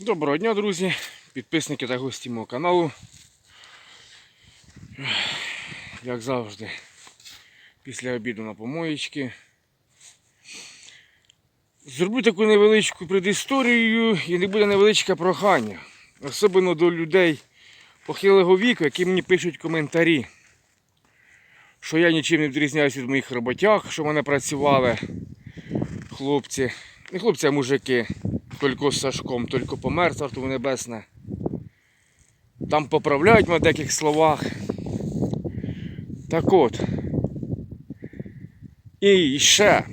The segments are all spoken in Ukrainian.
Доброго дня, друзі, підписники та гості мого каналу. Як завжди, після обіду на помоєчки. Зроблю таку невеличку предісторію і не буде невеличке прохання. Особливо до людей похилого віку, які мені пишуть коментарі, що я нічим не відрізняюся від моїх роботяг, що в мене працювали хлопці. Не хлопці, а мужики. Тільки з Сашком, тільки помер, царство небесне. Там поправляють в деяких словах. Так от. І ще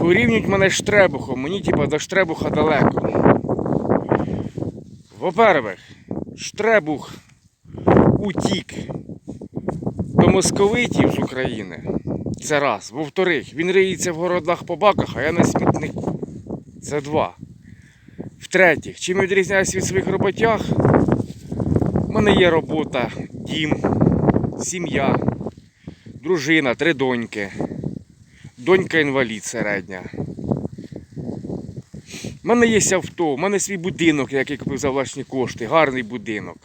порівнюють мене з Штребухом. Мені типа до Штребуха далеко. Во-первых, Штребух утік до московитів з України. Це раз. Во-вторых, він риється в городах по баках, а я на смітнику. Це два. В-третіх, чим відрізняюся від своїх роботяг? У мене є робота, дім, сім'я, дружина, три доньки. Донька інвалід середня. У мене є авто, у мене свій будинок, який купив за власні кошти, гарний будинок.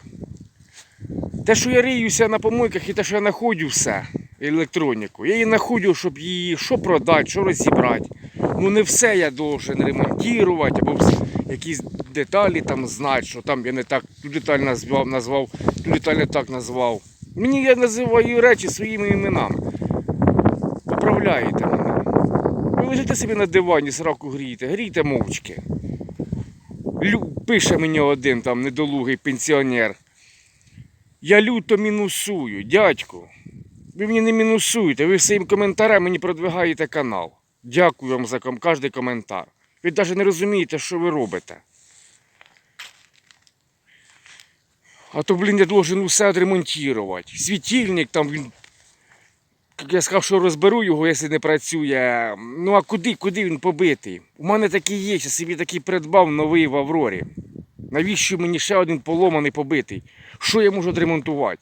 Те, що я риюся на помойках і те, що я знаходжу все, електроніку, я її знаходжу, щоб її що продати, що розібрати. Ну не все я должен ремонтувати або вс- якісь деталі там знати, що там я не так ту деталь назвав, назвав, ту деталь не так назвав. Мені я називаю речі своїми іменами. Поправляєте мене. Ви лежите собі на дивані, сраку грієте, грійте мовчки. Пише мені один там недолугий пенсіонер. Я люто мінусую, дядьку. Ви мені не мінусуєте, ви своїм коментарем мені продвигаєте канал. Дякую вам за кожний коментар. Ви навіть не розумієте, що ви робите. А то, блін, я должен усе відремонтувати. Світильник там він. Як я сказав, що розберу його, якщо не працює. Ну а куди, куди він побитий? У мене такий є, я собі такий придбав новий в Аврорі. Навіщо мені ще один поломаний побитий? Що я можу відремонтувати?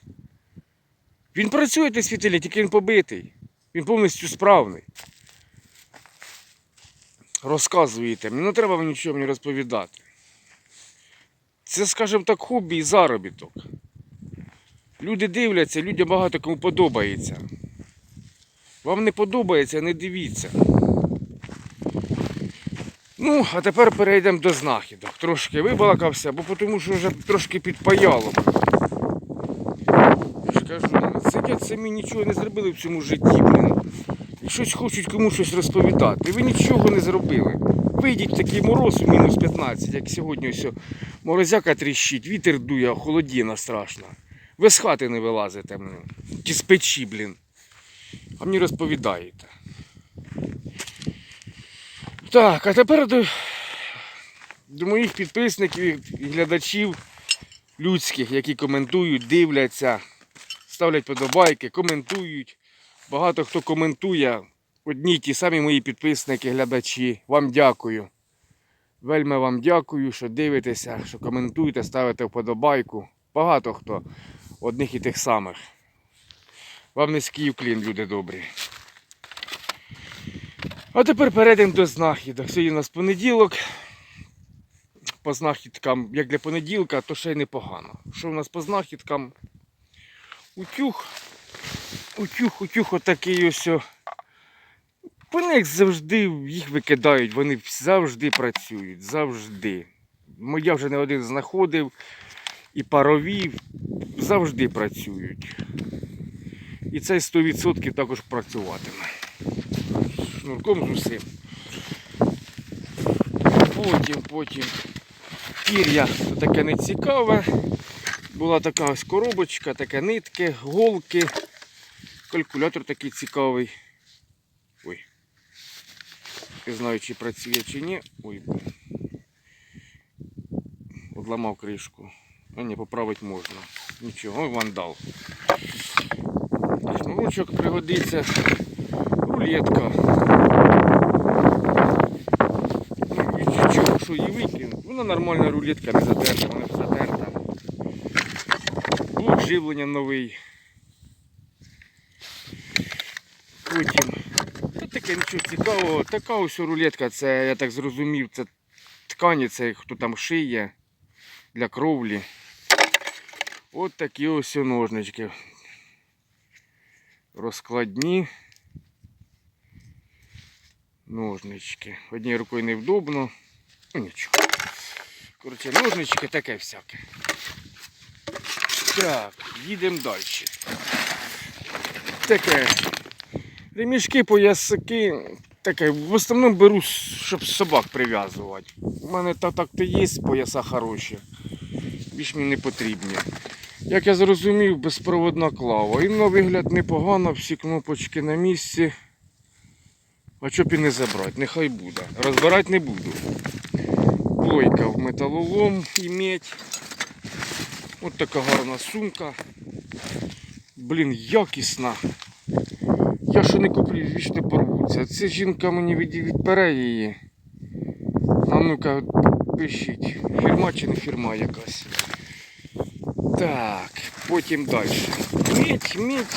Він працює той світильник, тільки він побитий. Він повністю справний. Розказуєте, не треба вам нічого мені розповідати. Це, скажімо так, хобі і заробіток. Люди дивляться, людям багато кому подобається. Вам не подобається, не дивіться. Ну, а тепер перейдемо до знахідок. Трошки вибалакався, бо тому що вже трошки підпаяло. Я ж кажу, сидять самі нічого не зробили в цьому житті, щось хочуть комусь щось розповідати. Ви нічого не зробили. Вийдіть такий мороз у мінус 15, як сьогодні ось морозяка тріщить, вітер дує, холодіна страшна. Ви з хати не вилазите, блін. Ті з печі, блін. А мені розповідаєте. Так, а тепер до, до моїх підписників і глядачів людських, які коментують, дивляться, ставлять подобайки, коментують. Багато хто коментує. Одні ті самі мої підписники, глядачі. Вам дякую. Вельми вам дякую, що дивитеся, що коментуєте, ставите вподобайку. Багато хто одних і тих самих. Вам низький уклін, люди добрі. А тепер перейдемо до знахідок. Сьогодні у нас понеділок. По знахідкам, як для понеділка, то ще й непогано. Що у нас по знахідкам? Утюг. Утюг, утюг отакий ось. Вони як завжди їх викидають, вони завжди працюють, завжди. Я вже не один знаходив і парові завжди працюють. І цей 100% також працюватиме. Шнурком з усім. Потім, потім пір'я таке не цікаве. Була така ось коробочка, таке нитки, голки. Калькулятор такий цікавий. Ой. Не знаю, чи працює, чи ні. Ой. Одламав кришку. А ні, поправити можна. Нічого, ой, вандал. Шнурочок пригодиться. Рулетка. Ну, чого, що її викинути? Вона нормальна рулетка, не затерта, вона ж затерта. Блок живлення новий. Потім. Та таке нічого цікавого. Така ось рулетка, це, я так зрозумів, це ткані, це хто там шиє. для кровлі. От такі ось ножнички. Розкладні ножнички. Однією рукою невдобно. Ну нічого. Коротше, ножнички таке всяке. Так, їдемо далі. Таке. Ремішки, поясики. Таке, в основному беру, щоб собак прив'язувати. У мене та так то є пояса хороші. Більш мені не потрібні. Як я зрозумів, безпроводна клава. І на вигляд непогано, всі кнопочки на місці. А щоб і не забрати, нехай буде. Розбирати не буду. Плойка в металолом і медь. От така гарна сумка. Блін, якісна. Я ще не куплю, вічно порвуться. Це жінка мені від, відпере її. А ну-ка, пишіть. Фірма чи не фірма якась. Так, потім далі. Медь, медь.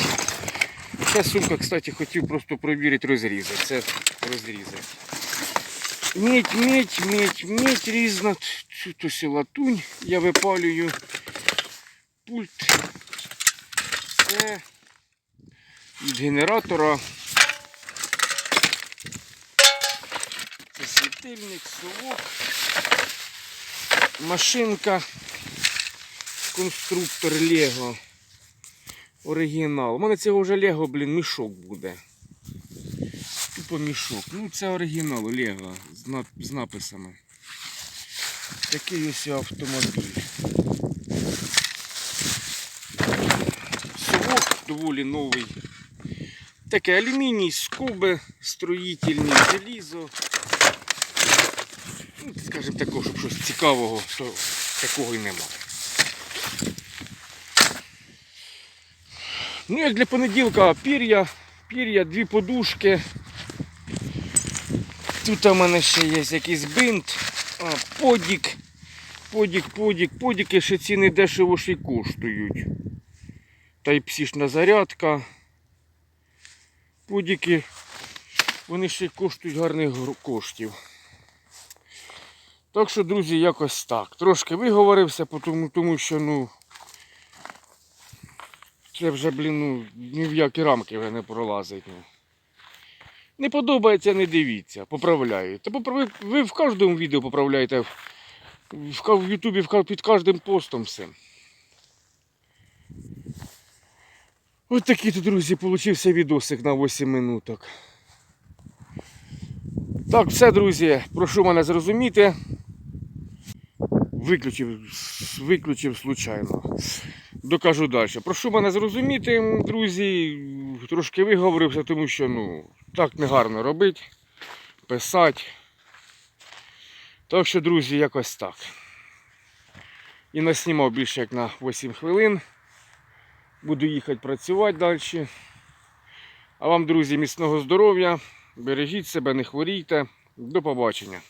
Ця сумка, кстати, хотів просто провірити розрізи. Це розрізи. Медь, медь, медь, медь різна. Тут ось латунь. Я випалюю пульт. Це від генератора. Світильник, совок. Машинка. Конструктор Лего. Оригінал. У мене цього вже Лего, блін, мішок буде. Тупо мішок. Ну це оригінал Лего з написами. Такий ось автомобіль. Совок доволі новий. Таке алюміній, скоби, строїтельні, желізо. Ну, скажімо такого, щоб щось цікавого, то такого і немає. Ну, як для понеділка пір'я, пір'я, дві подушки. Тут у мене ще є якийсь бинт, а, подік. Подік, подік, подіки ще ціни дешево ще й коштують. Та й псішна зарядка. Подіки, вони ще коштують гарних коштів. Так що, друзі, якось так. Трошки виговорився, тому, тому що, ну. Це вже, блін, ну, ні в які рамки вже не пролазить. Ну. Не подобається, не дивіться, поправляю. Та ви в кожному відео поправляєте. В, в Ютубі в під кожним постом все. Ось такий тут, друзі, получився відосик на 8 минуток. Так, все, друзі, прошу мене зрозуміти. Виключив, виключив случайно. Докажу далі. Прошу мене зрозуміти, друзі. Трошки виговорився, тому що ну, так не гарно робити, писати. Так що, друзі, якось так. І наснімав більше як на 8 хвилин. Буду їхати працювати далі. А вам, друзі, міцного здоров'я. Бережіть себе, не хворійте. До побачення.